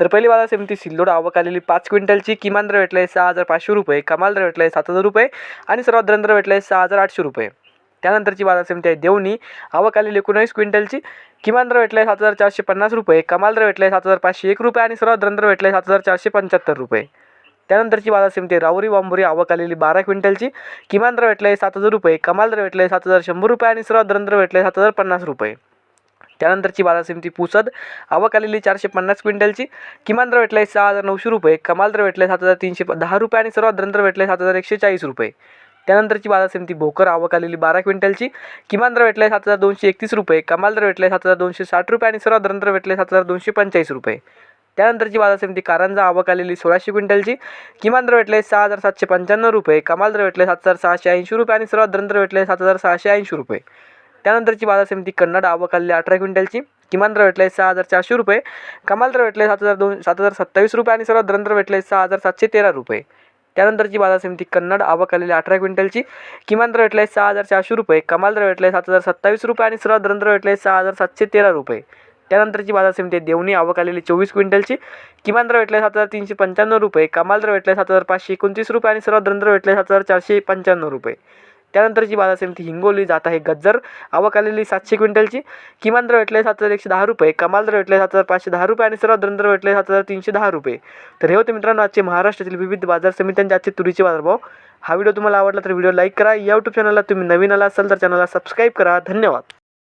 तर पहिली बाजार समिती सिल्लोड आवक आलेली पाच क्विंटलची किमान दर भेटला आहे सहा हजार पाचशे रुपये कमाल दर भेटला आहे सात हजार रुपये आणि सर्वात दर भेटला आहे सहा हजार आठशे रुपये. त्यानंतरची बाजार समिती आहे देवणी आवक आलेली एकोणावीस क्विंटलची किमान दर भेटला आहे सात हजार चारशे पन्नास रुपये कमाल दर भेटला आहे सात हजार पाचशे एक रुपये आणि सर्वात दर भेटला आहे सात हजार चारशे पंच्याहत्तर रुपये. त्यानंतरची बाजार समिती आहे राहुरी बांबुरी आवक आलेली बारा क्विंटलची किमान दर भेटला आहे सात हजार रुपये कमाल दर भेटला आहे सात हजार शंभर रुपये आणि सर्वात दर भेटला आहे सात हजार पन्नास रुपये. त्यानंतरची बाजार समिती पुसद. आवक आलेली चारशे पन्नास क्विंटलची. किमान दर भेटला आहे सहा हजार नऊशे रुपये. कमाल दर भेटला आहे सात हजार तीनशे दहा रुपये आणि सर्वात दर भेटला आहे सात हजार एकशे चाळीस रुपये. त्यानंतरची बाजार समिती भोकर. आवक आलेली बारा क्विंटलची. किमान दर भेटला आहे सात हजार दोनशे एकतीस रुपये. कमाल दर भेटला आहे सात हजार दोनशे साठ रुपये आणि सर्वात दर भेटले सात हजार दोनशे पंचेचाळीस रुपये. त्यानंतरची बाजार समिती कारंजा. आवक आलेली सोळाशे क्विंटलची. किमान दर भेटले सहा हजार सातशे पंच्याण्णव रुपये. कमाल दर भेटले सात हजार सहाशे ऐंशी रुपये आणि सर्वात दर भेटले सात हजार सहाशे ऐंशी रुपये. त्यानंतरची बाजार समिती कन्नड आवक आलेली अठरा क्विंटलची. किमान दर भेटले सहा हजार चारशे रुपये. कमाल दर भेटले सात हजार दोन सात हजार सत्तावीस रुपये आणि सर्वात दर भेटले सहा हजार सातशे तेरा रुपये. त्यानंतरची बाजार समिती कन्नड आवक आलेली अठरा क्विंटलची. किमान दर भेटले सहा हजार चारशे रुपये. कमाल दर भेटले सात हजार सत्तावीस रुपये आणि सर्वात दर भेटले सहा हजार सातशे तेरा रुपये. त्यानंतरची बाजार समिती देवणी आवक आलेली चोवीस क्विंटलची. किमान दर भेटले सात हजार तीनशे पंच्याण्णव रुपये. कमाल दर भेटले सात हजार पाचशे एकोणतीस रुपये आणि सर्वात दर भेटले सात हजार चारशे पंच्याण्णव रुपये. त्यानंतरची बाजार समिती हिंगोली जात आहे. गज्जर आवक आलेली सातशे क्विंटलची. किमान दर भेटले सात हजार एकशे दहा रुपये. कमाल दर भेटले सात हजार पाचशे दहा रुपये आणि सर्वात दर भेटले सात हजार तीनशे दहा रुपये. तर हे होते मित्रांनो आजचे महाराष्ट्रातील विविध बाजार समित्यांचे आजचे तुरीचे बाजारभाव. हा व्हिडिओ तुम्हाला आवडला तर व्हिडिओ लाईक करा. या यूट्यूब चॅनलला तुम्ही नवीन आला असाल तर चॅनलला सबस्क्राईब करा. धन्यवाद.